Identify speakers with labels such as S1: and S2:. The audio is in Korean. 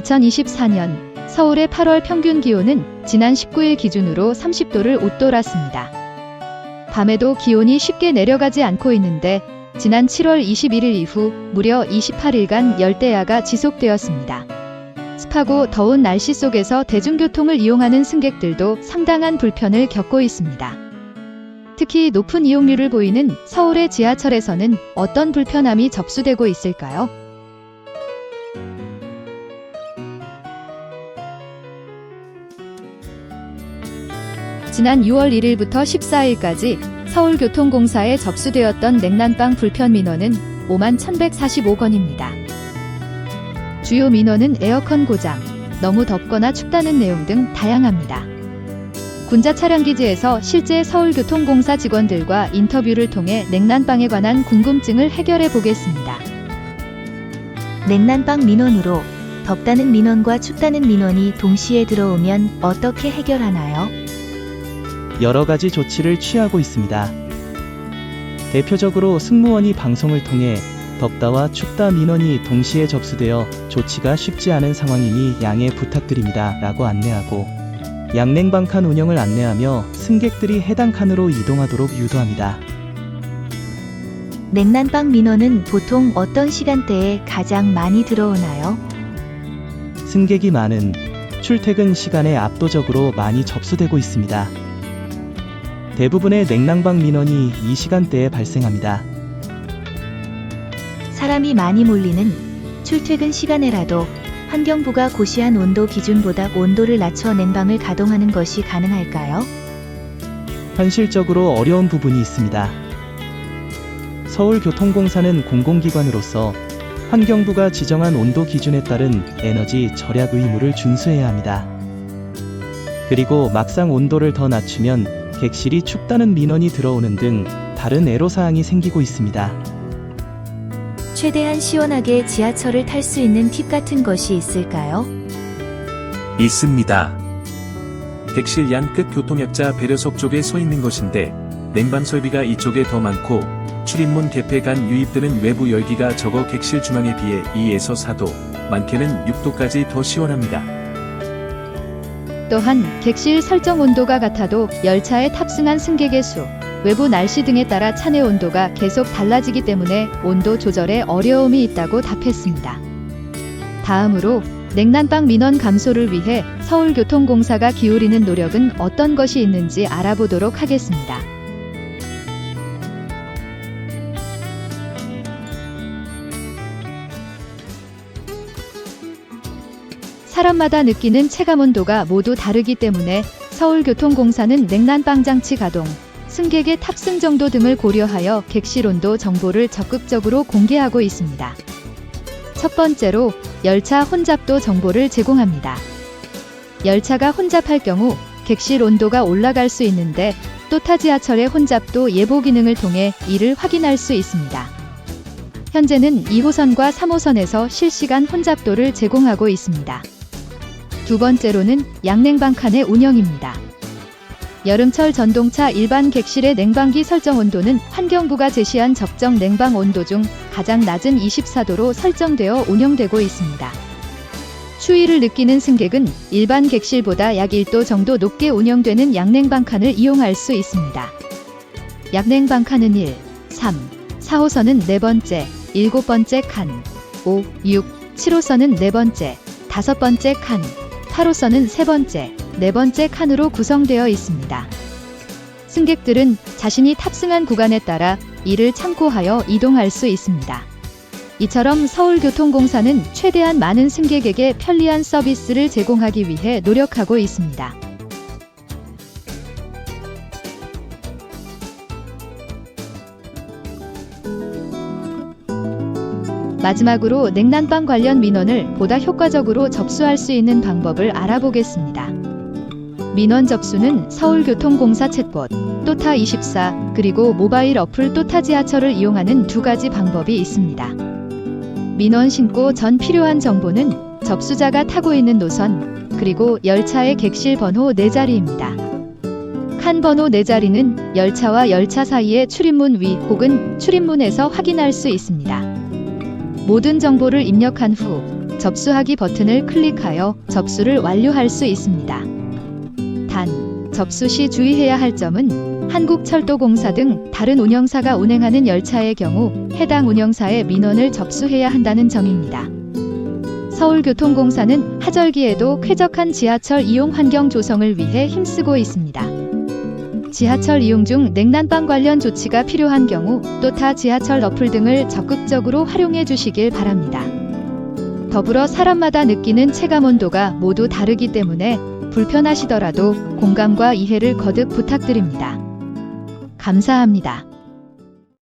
S1: 2024년 서울의 8월 평균 기온은 지난 19일 기준으로 30도를 웃돌았습니다. 밤에도 기온이 쉽게 내려가지 않고 있는데 지난 7월 21일 이후 무려 28일간 열대야가 지속되었습니다. 습하고 더운 날씨 속에서 대중교통을 이용하는 승객들도 상당한 불편을 겪고 있습니다. 특히 높은 이용률을 보이는 서울의 지하철에서는 어떤 불편함이 접수되고 있을까요? 지난 6월 1일부터 14일까지 서울교통공사에 접수되었던 냉난방 불편 민원은 5만 1145건입니다. 주요 민원은 에어컨 고장, 너무 덥거나 춥다는 내용 등 다양합니다. 군자 차량 기지에서 실제 서울교통공사 직원들과 인터뷰를 통해 냉난방에 관한 궁금증을 해결해 보겠습니다.
S2: 냉난방 민원으로 덥다는 민원과 춥다는 민원이 동시에 들어오면 어떻게 해결하나요?
S3: 여러 가지 조치를 취하고 있습니다. 대표적으로 승무원이 방송을 통해 덥다와 춥다 민원이 동시에 접수되어 조치가 쉽지 않은 상황이니 양해 부탁드립니다. 라고 안내하고 양냉방 칸 운영을 안내하며 승객들이 해당 칸으로 이동하도록 유도합니다.
S2: 냉난방 민원은 보통 어떤 시간대에 가장 많이 들어오나요?
S3: 승객이 많은 출퇴근 시간에 압도적으로 많이 접수되고 있습니다. 대부분의 냉난방 민원이 이 시간대에 발생합니다.
S2: 사람이 많이 몰리는 출퇴근 시간에라도 환경부가 고시한 온도 기준보다 온도를 낮춰 냉방을 가동하는 것이 가능할까요?
S3: 현실적으로 어려운 부분이 있습니다. 서울교통공사는 공공기관으로서 환경부가 지정한 온도 기준에 따른 에너지 절약 의무를 준수해야 합니다. 그리고 막상 온도를 더 낮추면 객실이 춥다는 민원이 들어오는 등 다른 애로사항이 생기고 있습니다.
S2: 최대한 시원하게 지하철을 탈 수 있는 팁 같은 것이 있을까요?
S4: 있습니다. 객실 양 끝 교통약자 배려석 쪽에 서 있는 것인데 냉방 설비가 이쪽에 더 많고 출입문 개폐 간 유입되는 외부 열기가 적어 객실 중앙에 비해 2에서 4도, 많게는 6도까지 더 시원합니다.
S1: 또한 객실 설정 온도가 같아도 열차에 탑승한 승객의 수, 외부 날씨 등에 따라 차내 온도가 계속 달라지기 때문에 온도 조절에 어려움이 있다고 답했습니다. 다음으로 냉난방 민원 감소를 위해 서울교통공사가 기울이는 노력은 어떤 것이 있는지 알아보도록 하겠습니다. 사람마다 느끼는 체감 온도가 모두 다르기 때문에 서울교통공사는 냉난방 장치 가동, 승객의 탑승 정도 등을 고려하여 객실 온도 정보를 적극적으로 공개하고 있습니다. 첫 번째로 열차 혼잡도 정보를 제공합니다. 열차가 혼잡할 경우 객실 온도가 올라갈 수 있는데 또 타 지하철의 혼잡도 예보 기능을 통해 이를 확인할 수 있습니다. 현재는 2호선과 3호선에서 실시간 혼잡도를 제공하고 있습니다. 두 번째로는 양냉방 칸의 운영입니다. 여름철 전동차 일반 객실의 냉방기 설정 온도는 환경부가 제시한 적정 냉방 온도 중 가장 낮은 24도로 설정되어 운영되고 있습니다. 추위를 느끼는 승객은 일반 객실보다 약 1도 정도 높게 운영되는 양냉방 칸을 이용할 수 있습니다. 양냉방 칸은 1, 3, 4호선은 네 번째, 일곱 번째 칸, 5, 6, 7호선은 네 번째, 다섯 번째 칸, 8호선은 세 번째, 네 번째 칸으로 구성되어 있습니다. 승객들은 자신이 탑승한 구간에 따라 이를 참고하여 이동할 수 있습니다. 이처럼 서울교통공사는 최대한 많은 승객에게 편리한 서비스를 제공하기 위해 노력하고 있습니다. 마지막으로 냉난방 관련 민원을 보다 효과적으로 접수할 수 있는 방법을 알아보겠습니다. 민원 접수는 서울교통공사 챗봇, 또타24, 그리고 모바일 어플 또타 지하철을 이용하는 두 가지 방법이 있습니다. 민원 신고 전 필요한 정보는 접수자가 타고 있는 노선, 그리고 열차의 객실 번호 4자리입니다. 칸 번호 4자리는 열차와 열차 사이의 출입문 위 혹은 출입문에서 확인할 수 있습니다. 모든 정보를 입력한 후 접수하기 버튼을 클릭하여 접수를 완료할 수 있습니다. 단, 접수 시 주의해야 할 점은 한국철도공사 등 다른 운영사가 운행하는 열차의 경우 해당 운영사의 민원을 접수해야 한다는 점입니다. 서울교통공사는 하절기에도 쾌적한 지하철 이용 환경 조성을 위해 힘쓰고 있습니다. 지하철 이용 중 냉난방 관련 조치가 필요한 경우 또타 지하철 어플 등을 적극적으로 활용해 주시길 바랍니다. 더불어 사람마다 느끼는 체감 온도가 모두 다르기 때문에 불편하시더라도 공감과 이해를 거듭 부탁드립니다. 감사합니다.